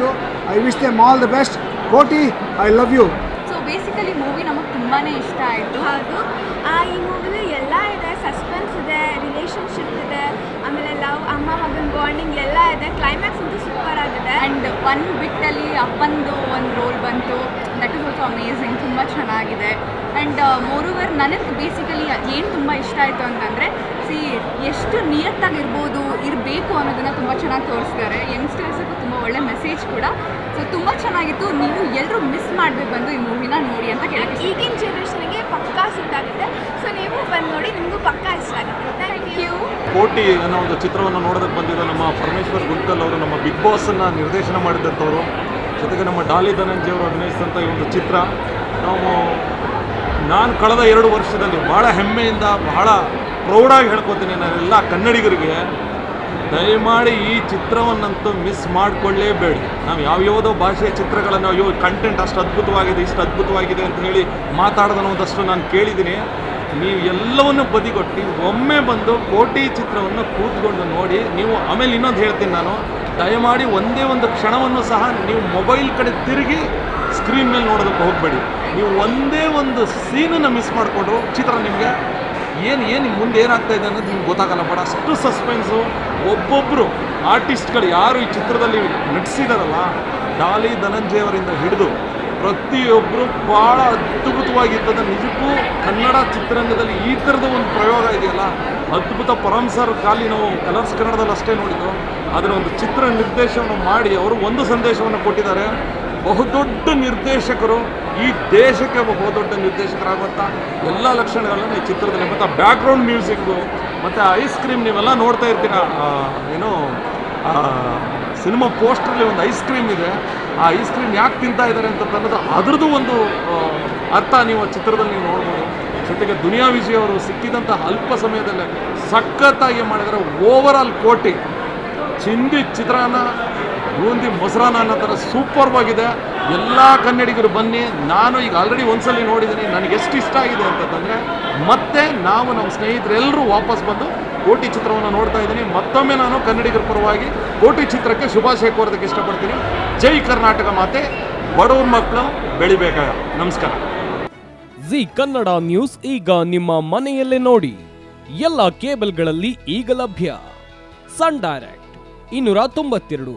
ಆಯಿತು I wish them all the best ಕೋಟಿ I love you so basically movie ನಮಗೆ ತುಂಬಾ ಇಷ್ಟ ಆಯಿತು. ಹಾಗು ಆ, ಈ ಮೂವಿಲಿ ಎಲ್ಲ ಇದೆ. ಸಸ್ಪೆನ್ಸ್ ಇದೆ ರಿಲೇಷನ್ಶಿಪ್ ಇದೆ ಆಮೇಲೆ ಲವ್ ಅಮ್ಮ ಮಗನ ಬಾಂಡಿಂಗ್ ಎಲ್ಲ ಇದೆ. ಕ್ಲೈಮ್ಯಾಕ್ಸ್ ಅಂತೂ ಸೂಪರ್ ಆಗಿದೆ. ಆ್ಯಂಡ್ ಒನ್ ಬಿಟ್ಟಲ್ಲಿ ಅಪ್ಪಂದು ಒಂದು ರೋಲ್ ಬಂತು. ದಟ್ ಇಸ್ ಆಲ್ಸೋ ಅಮೇಝಿಂಗ್ ತುಂಬ ಚೆನ್ನಾಗಿದೆ. ಆ್ಯಂಡ್ ಓವರ್ ನನಗೆ ಬೇಸಿಕಲಿ ಏನು ತುಂಬ ಇಷ್ಟ ಆಯಿತು ಅಂತಂದರೆ ಸಿ ಎಷ್ಟು ನಿಯತ್ತಾಗಿರ್ಬೋದು ಇರಬೇಕು ಅನ್ನೋದನ್ನು ತುಂಬ ಚೆನ್ನಾಗಿ ತೋರಿಸ್ತಾರೆ. ಯಂಗ್ಸ್ಟರ್ಸ್ಗೂ ತುಂಬ ಒಳ್ಳೆ ಮೆಸೇಜ್ ಕೂಡ. ಸೊ ತುಂಬ ಚೆನ್ನಾಗಿತ್ತು. ನೀವು ಎಲ್ಲರೂ ಮಿಸ್ ಮಾಡಬೇಕು ಬಂದು ಈ ಮೂವಿನ ನೋಡಿ ಅಂತ ಕೇಳಿ ಈಗಿನ ಜನರೇಷನ್ಗೆ ಪಕ್ಕಾ ಸೂಟ್ ಆಗುತ್ತೆ ಸೊ ನೀವು ಬಂದು ನೋಡಿ ನಿಮಗೂ ಪಕ್ಕಾ ಇಷ್ಟ ಆಗುತ್ತೆ. ಥ್ಯಾಂಕ್ ಯು ಕೋಟಿ ಅನ್ನೋ ಒಂದು ಚಿತ್ರವನ್ನು ನೋಡೋದಕ್ಕೆ ಬಂದಿರೋ ನಮ್ಮ ಪರಮೇಶ್ವರ್ ಗುಂಟಲ್ ಅವರು ನಮ್ಮ ಬಿಗ್ ಬಾಸನ್ನು ನಿರ್ದೇಶನ ಮಾಡಿದಂಥವರು ಜೊತೆಗೆ ನಮ್ಮ ಡಾಲಿ ಧನಂಜಿ ಅವರು ಅಭಿನಯಿಸಿದಂಥ ಈ ಒಂದು ಚಿತ್ರ. ನಾವು ನಾನು ಕಳೆದ ಎರಡು ವರ್ಷದಲ್ಲಿ ಭಾಳ ಹೆಮ್ಮೆಯಿಂದ ಬಹಳ ಪ್ರೌಡಾಗಿ ಹೇಳ್ಕೊತೀನಿ ನಾನೆಲ್ಲ ಕನ್ನಡಿಗರಿಗೆ. ದಯಮಾಡಿ ಈ ಚಿತ್ರವನ್ನಂತೂ ಮಿಸ್ ಮಾಡಿಕೊಳ್ಳೇಬೇಡಿ. ನಾವು ಯಾವ್ಯಾವುದೋ ಭಾಷೆಯ ಚಿತ್ರಗಳನ್ನು, ಅಯ್ಯೋ ಕಂಟೆಂಟ್ ಅಷ್ಟು ಅದ್ಭುತವಾಗಿದೆ, ಇಷ್ಟು ಅದ್ಭುತವಾಗಿದೆ ಅಂತ ಹೇಳಿ ಮಾತಾಡೋದನ್ನು ಒಂದಷ್ಟು ನಾನು ಕೇಳಿದ್ದೀನಿ. ನೀವು ಎಲ್ಲವನ್ನು ಬದಿಗೊಟ್ಟು ಒಮ್ಮೆ ಬಂದು ಕೋಟಿ ಚಿತ್ರವನ್ನು ಕೂತ್ಕೊಂಡು ನೋಡಿ, ನೀವು ಆಮೇಲೆ ಇನ್ನೊಂದು ಹೇಳ್ತೀನಿ ನಾನು. ದಯಮಾಡಿ ಒಂದೇ ಒಂದು ಕ್ಷಣವನ್ನು ಸಹ ನೀವು ಮೊಬೈಲ್ ಕಡೆ ತಿರುಗಿ ಸ್ಕ್ರೀನ್ ಮೇಲೆ ನೋಡೋದಕ್ಕೆ ಹೋಗಬೇಡಿ. ನೀವು ಒಂದೇ ಒಂದು ಸೀನನ್ನು ಮಿಸ್ ಮಾಡಿಕೊಂಡ್ರು ಚಿತ್ರ ನಿಮಗೆ ಏನು ಏನು ಮುಂದೆ ಏನಾಗ್ತಾ ಇದೆ ಅನ್ನೋದು ನಿಮ್ಗೆ ಗೊತ್ತಾಗಲ್ಲ ಬಟ್ ಅಷ್ಟು ಸಸ್ಪೆನ್ಸು ಒಬ್ಬೊಬ್ಬರು ಆರ್ಟಿಸ್ಟ್ಗಳು ಯಾರು ಈ ಚಿತ್ರದಲ್ಲಿ ನಟಿಸಿದಾರಲ್ಲ, ಡಾಲಿ ಧನಂಜಯವರಿಂದ ಹಿಡಿದು ಪ್ರತಿಯೊಬ್ಬರು ಭಾಳ ಅದ್ಭುತವಾಗಿರ್ತದೆ. ನಿಜಕ್ಕೂ ಕನ್ನಡ ಚಿತ್ರರಂಗದಲ್ಲಿ ಈ ಥರದ ಒಂದು ಪ್ರಯೋಗ ಇದೆಯಲ್ಲ, ಅದ್ಭುತ ಪರಂ ಸರ್ ಖಾಲಿ ನಾವು ಕಲರ್ಸ್ ಕನ್ನಡದಲ್ಲಿ ಅಷ್ಟೇ ನೋಡಿದ್ದು ಅದರ ಒಂದು ಚಿತ್ರ ನಿರ್ದೇಶನ ಮಾಡಿ ಅವರು ಒಂದು ಸಂದೇಶವನ್ನು ಕೊಟ್ಟಿದ್ದಾರೆ. ಬಹುದೊಡ್ಡ ನಿರ್ದೇಶಕರು ಈ ದೇಶಕ್ಕೆ ಬಹುದೊಡ್ಡ ನಿರ್ದೇಶಕರಾಗುವಂಥ ಎಲ್ಲ ಲಕ್ಷಣಗಳನ್ನು ಈ ಚಿತ್ರದಲ್ಲಿ ಮತ್ತು ಬ್ಯಾಕ್ಗ್ರೌಂಡ್ ಮ್ಯೂಸಿಕ್ಕು ಮತ್ತು ಐಸ್ ಕ್ರೀಮ್ ನೀವೆಲ್ಲ ನೋಡ್ತಾ ಇರ್ತೀರ? ಆ, ಏನು ಸಿನಿಮಾ ಪೋಸ್ಟ್ರಲ್ಲಿ ಒಂದು ಐಸ್ ಕ್ರೀಮ್ ಇದೆ. ಆ ಐಸ್ ಕ್ರೀಮ್ ಯಾಕೆ ತಿಂತಾ ಇದ್ದಾರೆ ಅಂತ ಅನ್ನೋದು ಅದ್ರದ್ದು ಒಂದು ಆ, ಅರ್ಥ ನೀವು ಆ ಚಿತ್ರದಲ್ಲಿ ನೀವು ನೋಡ್ಬೋದು. ಜೊತೆಗೆ ದುನಿಯಾ ವಿಜಯ್ ಅವರು ಸಿಕ್ಕಿದಂಥ ಅಲ್ಪ ಸಮಯದಲ್ಲೇ ಸಖತ್ತಾಗಿ ಮಾಡಿದರೆ ಓವರ್ ಆಲ್ ಕೋಟಿ. ಚಿಂದಿ ಚಿತ್ರಾನ್ನ ಬೂಂದಿ ಮೊಸರಾನ ಅನ್ನೋ ಥರ ಸೂಪರ್ವಾಗಿದೆ ಎಲ್ಲ ಕನ್ನಡಿಗರು ಬನ್ನಿ. ನಾನು ಈಗ ಆಲ್ರೆಡಿ ಒಂದ್ಸಲ ನೋಡಿದ್ದೀನಿ. ನನಗೆ ಎಷ್ಟು ಇಷ್ಟ ಆಗಿದೆ ಅಂತಂದರೆ, ಮತ್ತೆ ನಾವು ನಮ್ಮ ಸ್ನೇಹಿತರೆಲ್ಲರೂ ವಾಪಸ್ ಬಂದು ಕೋಟಿ ಚಿತ್ರವನ್ನು ನೋಡ್ತಾ ಇದ್ದೀನಿ. ಮತ್ತೊಮ್ಮೆ ನಾನು ಕನ್ನಡಿಗರ ಪರವಾಗಿ ಕೋಟಿ ಚಿತ್ರಕ್ಕೆ ಶುಭಾಶಯ ಕೋರೋದಕ್ಕೆ ಇಷ್ಟಪಡ್ತೀನಿ. ಜೈ ಕರ್ನಾಟಕ ಮಾತೆ. ಬಡವ್ರ ಮಕ್ಕಳು ಬೆಳಿಬೇಕಾಗ. ನಮಸ್ಕಾರ. ಜಿ ಕನ್ನಡ ನ್ಯೂಸ್ ಈಗ ನಿಮ್ಮ ಮನೆಯಲ್ಲೇ ನೋಡಿ. ಎಲ್ಲ ಕೇಬಲ್ಗಳಲ್ಲಿ ಈಗ ಲಭ್ಯ. ಸನ್ ಡೈರೆಕ್ಟ್, ಇನ್ನೂರ ತೊಂಬತ್ತೆರಡು.